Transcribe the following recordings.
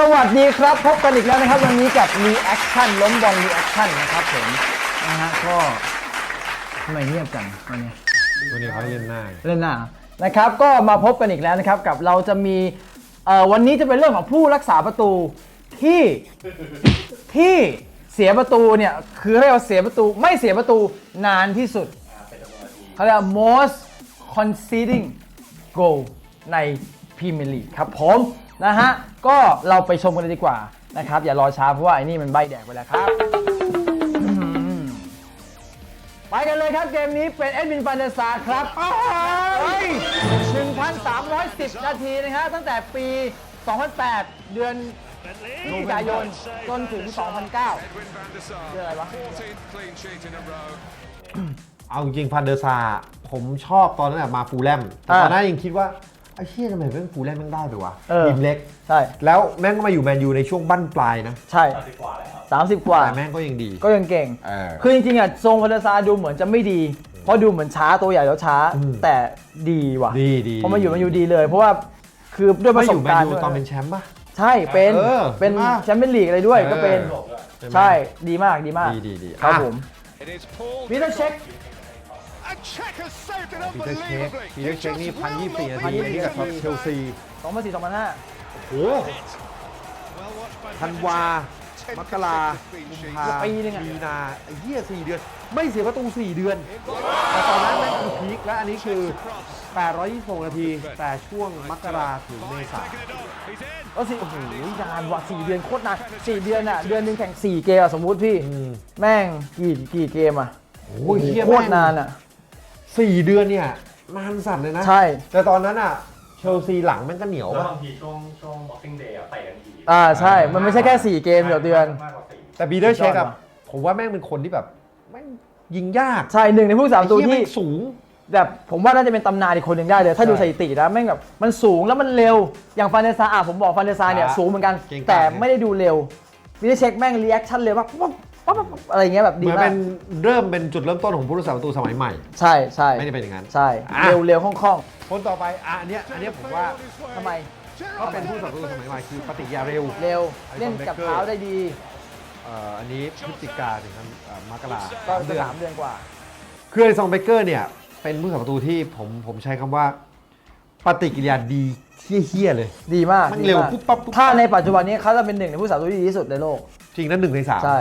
สวัสดีครับ พบกันอีกแล้วนะครับวันนี้กับ Reaction ล้มบอล Reaction นะครับผมนะฮะก็ทำไมเงียบจังวันนี้วันนี้เขาเล่นหน้าเล่นหน้านะครับ ก็มาพบกันอีกแล้วนะครับกับเราจะมีเอ่อวันนี้จะเป็นเรื่องของผู้รักษาประตูที่ที่เสียประตูเนี่ยคือเรียกว่าเสียประตูไม่เสียประตูนานที่สุดเขาเรียกว่า most conceding goal ในพรีเมียร์ลีกครับผม นะฮะ ก็เราไปชมกันเลยดีกว่านะครับ อย่ารอช้าเพราะว่าไอ้นี่มันใบแดกไปแล้วครับ ไปกันเลยครับเกมนี้เป็นเอ็ดวินฟันเดอร์ซาครับเฮ้ย1,310 นาทีนะฮะตั้งแต่ปี 2008 เดือนพฤศจิกายนจนถึง 2009 เดือนอะไรวะ เอาจริงๆฟันเดอร์ซาผมชอบตอนนั้นอะมาฟูลแลมแต่ตอนนั้นยังคิดว่า ไอ้เชี่ยทำไมแม่งฟูลแลมแม่งได้ไปวะเออ ทีมเล็ก ใช่ แล้วแม่งก็มาอยู่แมนยูในช่วงบั้นปลายนะใช่30กว่า แต่แม่งก็ยังดี ก็ยังเก่ง เออ คือจริงๆอะทรงฟันเดอร์ซาร์ดูเหมือนจะไม่ดี เพราะดูเหมือนช้าตัวใหญ่แล้วช้า อืม แต่ดีว่ะ ดีดีเพราะมาอยู่มาอยู่ดีเลย เพราะว่าคือด้วยปมาระอสบยู่แมนการณ์ยูด้วยตอนเป็นแชมป์ป่ะ ใช่เป็นเออเป็นใช่ปะแชมเปี้ยนลีกอะไรด้วยก็เป็น เออ ใช่ไหมใช่ดีมากดีมากดีดีดีครับอะผม It is Paul พีเตอร์เช็ค ปีเตอร์เช็ค unbelievably. ปีเตอร์เช็คนี่ Just พันยี่สิบ well นาที known อันนี้กับ for เชลซี2004 2005โอ้โห Well watched by ธันวา มกรากุมภาปีนึงอะ มีนาไอ้เหี้ยสี่เดือน ไม่เสียประตูสี่เดือน แต่ตอนนั้นแม่งคือพีคและอันนี้คือ 826 นาที แต่ช่วงมกราถึงเมษา He's in. ก็สิโอ้โหนานว่ะสี่เดือนโคตรนานสี่เดือนอะเดือนหนึ่งแข่งสี่เกมอะสมมุติพี่อืมแม่งกี่กี่เกมอะโอ้ยเหี้ยโคแม่ตงรนานอะ สี่เดือนเนี่ยนานสัตว์เลยนะ ใช่ แต่ตอนนั้นอะเชลซีหลังแม่งก็เหนียวแล้วป่ะ บางทีช่วงช่วง boxing day อะเตะกันทีอ่าใช่ มันไม่ใช่แค่สี่เกมเดียวเดือน มากกว่าสี่แต่บีเดอร์เช็คสุดยอดอะว่ะผมว่าแม่งเป็นคนที่แบบแม่งยิงยากใช่หนึ่งในผู้สามตัวไอ้เหี้ยที่ แม่งสูง แบบผมว่าน่าจะเป็นตำนานอีกคนหนึ่งได้เลย ถ้าดูใช่สถิตินะแม่งแบบมันสูงแล้วมันเร็วอย่างฟันเดซาอะผมบอกฟันเดซาเนี่ยอะสูงเหมือนกัน เก่งกาจแต่ไม่ได้ดูเร็ววิธีเช็คแม่งรีแอคชั่นเร็วมากปั๊บ ปั๊บปั๊บปั๊บอะไรเงี้ยแบบเหดีมือนมาเป็กนเริ่มเป็นจุดเริ่มต้นของผู้รักษาประตูสมัยใหม่ ใช่ใช่ไม่ได้เป็นอย่างนั้น ใช่อะ เร็วเร็วคล่องคล่องคนต่อไปอะอันเนี้ยอันเนี้ยผมว่าๆทำไมก็เป็นผู้รักษาประตูสมัยใหม่คือปฏิกิริยาเร็ว เร็วไอ้เล่นกับ Becker เท้าได้ดี เอ่ออันนี้พฤศจิกาถึงธันเอ่อมกราก็สามจะเดือนสามเดือนกว่า คือไอซองเบเกอร์เนี่ย เป็นผู้รักษาประตูที่ผมผมใช้คำว่า ปฏิกิริยาดีเฮี้ยๆเลย ดีมากมันดีเร็วมากปุ๊บปั๊บปุ๊บปั๊บ ถ้าในปัจจุบันนี้เขาจะเป็นหนึ่งในผู้สาวตัวที่ดีที่สุดในโลก จริงนั้นหนึ่งในสามใช่า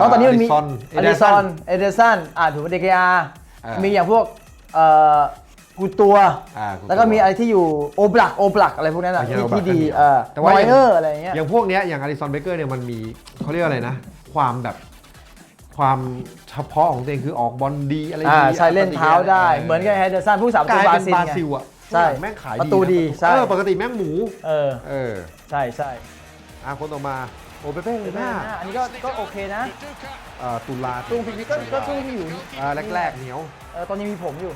ตอนตอนนี้มันมีอลิซอนอลิซอนเอเดสันอ่าถูกเดกอาอ่ามีมีอย่างพวกเอ่อกูตัวอ่ากูตัว แล้วก็มีอะไรที่อยู่โอบลักโอบลักอะไรพวกนั้นอะอ่าที่ Oblak ที่ดีก็มีเออแต่ว่าไวอย่างเออร์อะไรอย่างเงี้ยอย่างพวกเนี้ยอย่างอลิซอนเบเกอร์เนี่ยมันมีเขาเรียกว่าอะไรนะ ความแบบความเฉพาะของตัวเองคือออกบอลดีอะไรอ่าดีใช่เล่นเท้าได้ เหมือนกับเฮเดสันผู้สาวกตัวลายบราเป็นซิลบราไงซิลอะใช่แม่งขายประตูดีนใช่เออปกติแม่งหมู เออเออใช่ใช่อะคนต่อมา โอเปเป้เลยหน้าอันนี้ก็ก็โอเคนะเอ่อตุลาตุ้งพิกก็ก็ตุ้งที่อยู่อ่าแรกๆเหนียวเออตอนนี้มีผมอยู่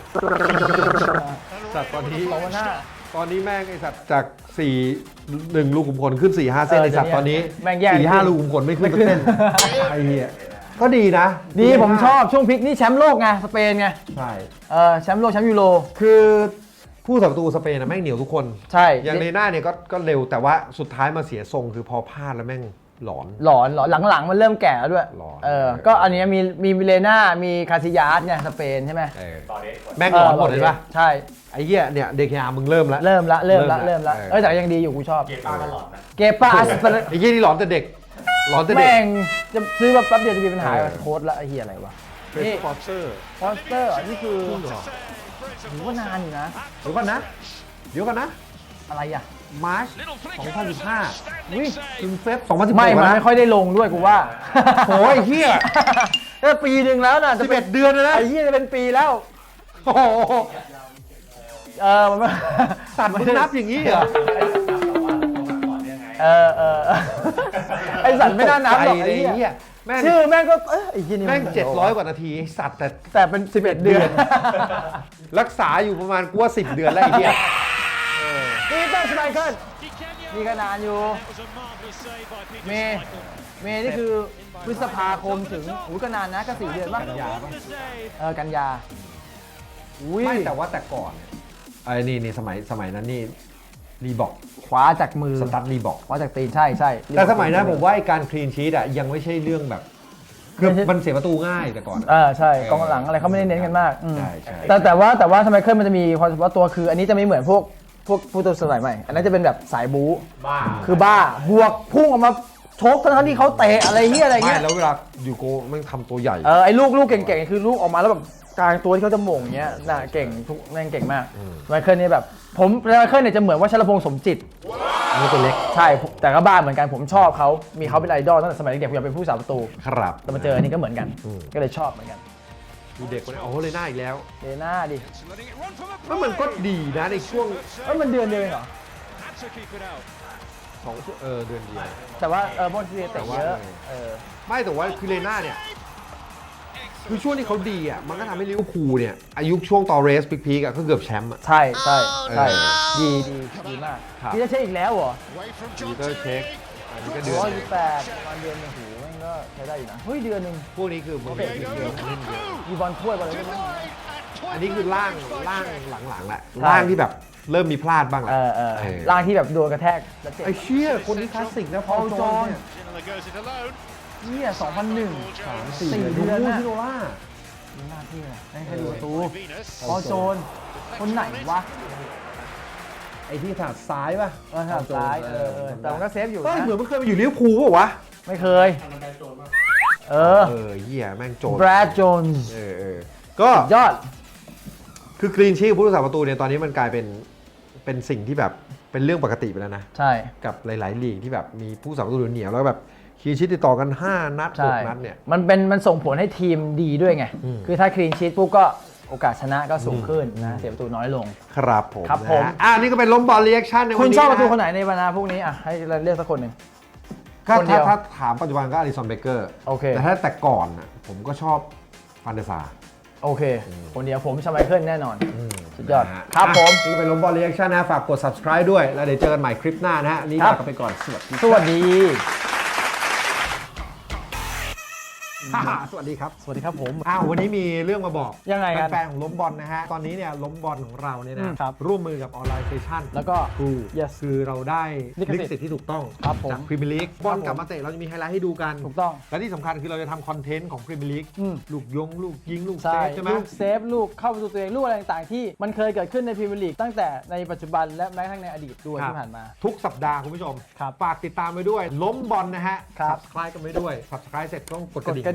สัตว์ตอนนี้สองวันหน้า ตอนนี้แม่งไอสัตว์จาก4 1ลูกขุมขนขึ้น 4 5 เส้นเออไอสัตว์ตอนนี้แม่งแย่ง 4 5ลูกขุมขนไม่ขึ้นสักเส้นไอ้เหี้ยก็ดีนะดีผมชอบช่วงพลิกนี่แชมป์โลกไงสเปนไงใช่เออแชมป์โลกแชมป์ยูโรคือผู้สับประตูสเปนนะแม่งเหนียวทุกคน ใช่อย่างในหน้าเนี่ยก็ก็เร็วแต่ว่าสุดท้ายมาเสียทรงคือพอพลาดแล้วแม่ง หลอน หลอนหลอนหลังๆ มันเริ่มแก่แล้วด้วยหลอน เออก็อันเนี้ยมีมีมิเลน่ามีคาซิยาสไงสเปนใช่ไหมเออตอนนี้คนแม่งหลอนหมดเลยปะใช่ ไอ้เหี้ยเนี่ยเด็กยามึงเริ่มแล้ว เริ่มละเริ่มละเริ่เริ่มมละละเออ เออแต่ยังดีอยู่กูชอบ เกมป้าก็หลอนนะเกป้าสเปนไอ้เหี้ยนี่หลอนแต่เด็ก หลอนแต่เด็ก แม่งจะซื้อมาแป๊บเดียวจะมีปัญหาเออ โค้ดละไอ้เหี้ยอะไรวะเป็นนี่สปอนเซอร์ฟอนสเตอร์นี่คือพูดเหรอถือว่านานอยู่นะ เดี๋ยวก่อนนะ เดี๋ยวก่อนนะ อะไรอะ มาร์ช2015อุ้ยถึงเฟบ2016ไม่มันนะไม่ค่อยได้ลงด้วยกูว่าโอ้ยเหี้ยเออปีหนึ่งแล้วน่ะจะเป็น11เดือนเลยนะไอ้เหี้ยจะเป็นปีแล้วโอ้โหเออมันไม่สัตว์มึงนับอย่างนี้เหรอเออเออไอสัตว์ไม่น่านับหรอกใจไอ้เลยเหี้ยแม่งชื่อแม่งก็เอ้ยไอ้เหี้ยนี่นแม่ง700กว่านาทีไอ้สัตว์แต่แต่เป็น11เดือน รักษาอยู่ประมาณกูว่า10เดือนแล้วไอ้เหี้ย นี่ต้องสไมเคิลนี่ก็นานอยู่ เมย์เมย์นี่คือพฤษภาคมถึงอุ้ยก็นานนะก็สี่เดือนป่ะกันยาป่ะเออกันยาอุ้ยไม่แต่ว่าแต่ก่อนเนี่ยไอ้นี่นี่สมัยสมัยนั้นนี่รีบอกขวาจากมือสตัดรีบอกขวาจากตีนใช่ใช่แต่สมัยนั้นผมว่าไอ้การคลีนชีตอะยังไม่ใช่เรื่องแบบคือไม่ใช่มันเสียประตูง่ายแต่ก่อนอะเออใช่กองหลังอะไรเขาไม่ได้เน้นกันมากอืมใช่ใช่แต่แต่ว่าแต่ว่าสมัยเคิลมันจะมีความเฉพาะตัวคือ อันนี้จะไม่เหมือนพวก พวกผู้ตัวสมัยใหม่ อันนั้นจะเป็นแบบสายบู๊บ้าคือบ้าบวกพุ่งออกมาชกทั้งๆที่เขาเตะอะไรเงี้ยอะไรไม่เงี้ยแล้วเวลาอยู่โกมันทำตัวใหญ่ เออไอ้ลูกลูกเก่งๆคือลูกออกมาแล้วแบบกลางตัวที่เขาจะหม่งเงี้ยน่ะเก่งทุกแม่งเก่งมากไมเคิลนี่แบบ ผมไมเคิลเนี่ยจะเหมือนว่าชลพงษ์สมจิต อันนี้ตัวเล็กใช่ผมแต่ก็บ้าเหมือนกันผมชอบเขามีเขาเป็นไอดอลตั้งแต่สมัยเด็กๆผมอยากเป็นผู้สาประตู ครับ แต่มาเจออันนี้ก็เหมือนกันอืมก็เลยชอบเหมือนกัน ดูเด็กคนนี้โอ้โหเลยหน้าอีกแล้วเดน่าดิ letting it run from a แล้วมันก็ดีนะในช่วงเอ้ยมันเดือนเดียวเองเหรอ Had to keep it out. สองเออเดือนเดียว แต่ว่าเออบอลซีเตะเยอะแต่ว่าเออไม่แต่ว่าคือเลน่าเนี่ย คือช่วงที่เขาดีอะมันก็ทำให้ลิเวอร์พูลเนี่ย อายุช่วงตอเรสพีคๆอะก็เกือบแชมป์อะ ใช่ใช่ใช่เออดีดีดีมากครับนี่จะเช็คอีกแล้วเหรอ Away from ปี John เตอร์เช็ค Terry. อันนี้ก็เดือนร้อยหนึ่ยี่งแปดประมาณเดือนหนึงหูแม่ง ก็ใช้ได้อยู่นะเฮ้ยเดือนหนึ่งพวกนี้คือมันเป็น Diego เดือนเล่นเยอะ Lukaku มีบอลถ้วยบอลอะไรด้วยมั้ง denied at อันนี้คือล่าง25ล่าง check. หลังๆแหละใช่ล่างที่แบบเริ่มมีพลาดบ้างแหเอละอเออเออร่างที่แบบโดนกระแทกแล้วเจ็บไอ้เชี่ยคนนี้คลาสสิกนะพอลจอนเนี่ย Ginola goes it alone. เนี่ยสองพันหนึ่ง Paul Jones. สี่สี่เดืเดืออนนดูน่ะชิโนล่ามีหน้าที่อะไรให้ใครดูประตู Venus. พอโจนคนไหนวะไอ้ที่ถนัดซ้ายป่ะเออทางซ้ายเออเออ แต่มันก็เซฟอยู่เฮ้ยนะเหมือนมันเคยมาอยู่ลิเวอร์พูลป่ะวะ ไม่เคย เออ เออเหี้ยแม่งโจรแบรดโจนส์เออเออก็ยอด คือกรีนชีพผู้รักษาประตูเนี่ยตอนนี้มันกลายเป็นเป็นสิ่งที่แบบเป็นเรื่องปกติไปแล้วนะ ใช่ กับหลาย ๆ ลีกที่แบบมีผู้สาประตูเหนียวๆแล้วแบบคีนชีตติดต่อกัน 5 นัดใช่ 6นัดเนี่ย มันเป็นมันส่งผลให้ทีมดีด้วยไง อืม คือถ้าคลีนชีตปุ๊บก็โอกาสชนะก็สูงขึ้นนะ เสียประตูน้อยลง ครับผมครับนะผมฮะอ่านี่ก็เป็นล้มบอลเรีแอคชั่นในวันคุณนี้ชอบประตูคนนะไหนในบรรดาพวกนี้อะให้เราเลือกสักคนหนึ่ง ถ้าคนเดีถ้ายว ถ้าถามปัจจุบันก็อลิซอนเบเกอร์โอเค แต่ถ้าแต่ก่อนน่ะผมก็ชอบฟันเดอร์ซาร์โอเค คนเดียวผมชไมเคิลแน่นอน สุดยอด นะฮะครับผม อะนี่ก็เป็นล้มบอลเรีแอคชั่นนะ ฝากกด subscribe ด้วย แล้วเดี๋ยวเจอกันใหม่คลิปหน้านะฮะอันนี่ครัลาบกันไปก่อน สวัสดี สวัสดี สวัสดีครับ สวัสดีครับผม อ้าววันนี้มีเรื่องมาบอกยังไงกันแฟนๆของล้มบอลนะฮะ ตอนนี้เนี่ยล้มบอลของเราเนี่ยอืนะมครับร่วมมือกับออนไลน์เซชันแล้วก็ครู Yes คือเราได้ลิขสิทธิ์ลิขสิทธิ์ที่ถูกต้องครับผมจากพรีเมียร์ลีกบอลผมกลับมาเตะเราจะมีไฮไลท์ให้ดูกัน ถูกต้อง และที่สำคัญคือเราจะทำคอนเทนต์ของพรีเมียร์ลีกอืม ลูกยง ลูกยิง ลูกเซใช่ฟใช่ไหม ลูกเซฟลูกเข้าประตูตัวเองลูกอะไรต่างๆที่มันเคยเกิดขึ้นในพรีเมียร์ลีกตั้งแต่ในปัจจุบันและแม้กระทั่งในอดีตด้วยครับ ที่ผ่านมา ทุกสัปดาห์คุณผู้ชม ครับฝากติดตามไปด้วย ล้มบอลนะฮะ ครับ subscribe กันไปด้วย subscribe เสร็จต้องกดกกดระดิ่งกระ